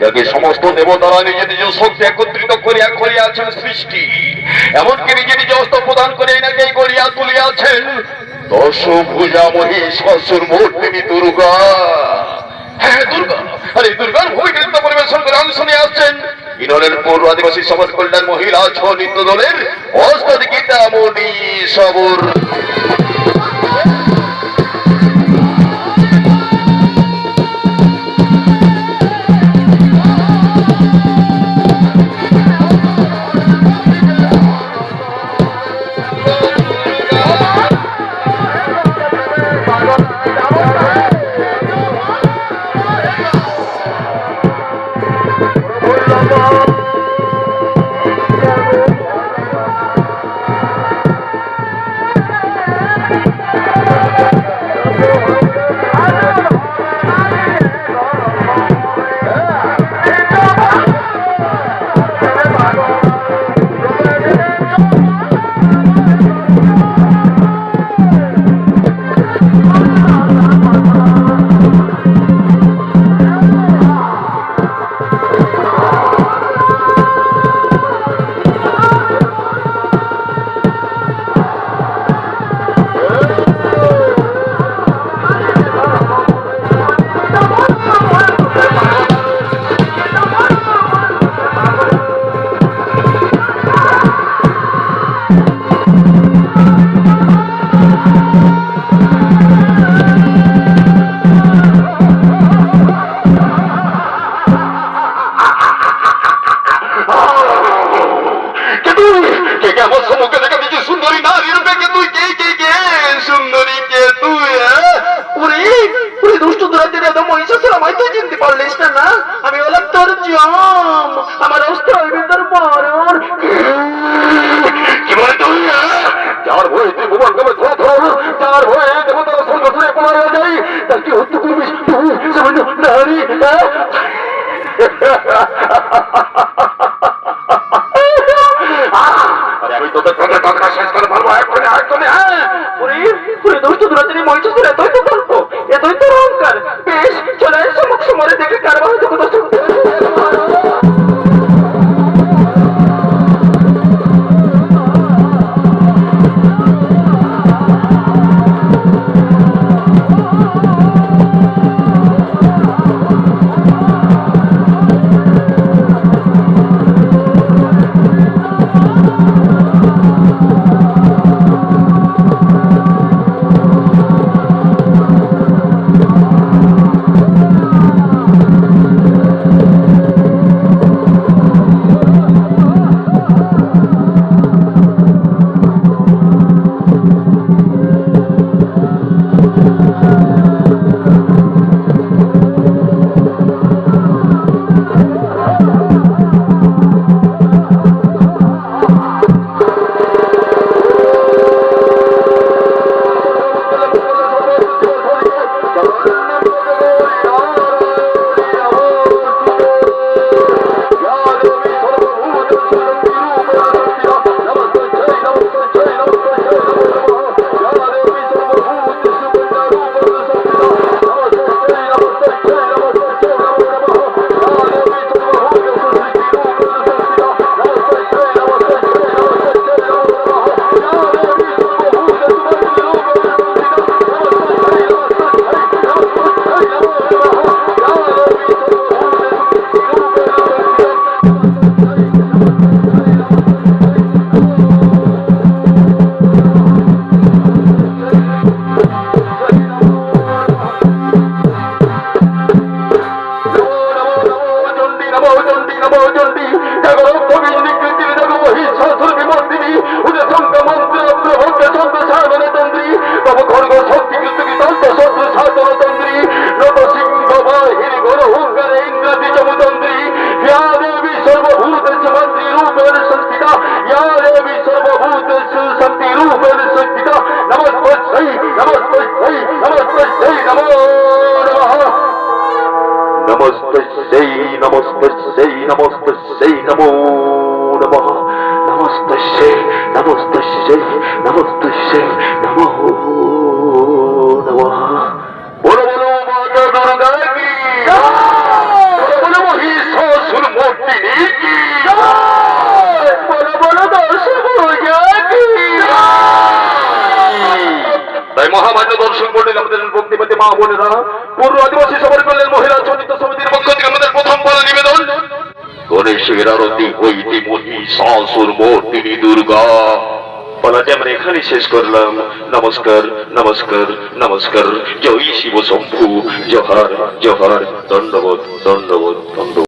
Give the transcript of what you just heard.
যাকে সমস্ত দেবতারা নিজে নিজ শক্তি একত্রিত করিয়া করিয়াছেন সৃষ্টি, এমনকি নিজে নিজ অস্ত্র প্রদান করে এনাকে করিয়া তুলিয়াছেন। দশ পূজা মহিষাসুর মূর্তিনি দুর্গা। হ্যাঁ দুর্গা। আর দুর্গার নৃত্য পরিবেশন করে আদিবাসী সমাজ কল্যাণ মহিলা, ছ নৃত্য দলের অস্তাদ গীতামণি সবর। আমায় তুই চিনতে পারলিস না না? আমি হলাম তোর জম। আমার অস্ত্র হইবে তোর পরর কি বলে তুই হ্যাঁ? যার ভয়ে তুই ভুবন কবে ধরা ধর যার ভয়ে দেবতারা স্বর্গ ধরে পড়া তার কি হত্যা করবিস তুই সামান্য নারী? আরে আমি তোদের কথা শেষ করে পারব এক্ষুনি এক্ষুনি হ্যাঁ? ওরে ওরে দুষ্ট দুরাদের মহিষাসুর এতই তো এতই তো অহংকার বেশ চণ্ডী নমো চণ্ডী নমো চণ্ডী জাগরো কবি নিকৃতি জগ মহিষাসুর বিমর্দিনী উদে সঙ্গ মন্ত্র প্রভঙ্গ সন্ত সাধন তন্ত্রী তব খড়গ শক্তি কৃতকি তন্ত শত্রু সাধন নমো নম নমস্তস্যে নমস্তস্যে নমস্তস্যে নমো নম বলো বলো মাতা দুর্গা কি বলো বলো মহিষাসুর মূর্তি কি বলো তাই মহামান্য আমাদের ভক্তিপতি মা বোনেরা পূর্ব আদিবাসী সবার কল্যাণ মহিলা চরিত্র সমিতির পক্ষ থেকে আমাদের প্রথম বলে নিবেদন। গণেশের আরতি হইতে মহিষাসুর মূর্তিনি দুর্গা। বলাতে আমরা এখানে শেষ করলাম। নমস্কার নমস্কার নমস্কার। জয় শিব শম্ভু। জহার জহার ধন্যবাদ ধন্যবাদ দণ্ডবোধ।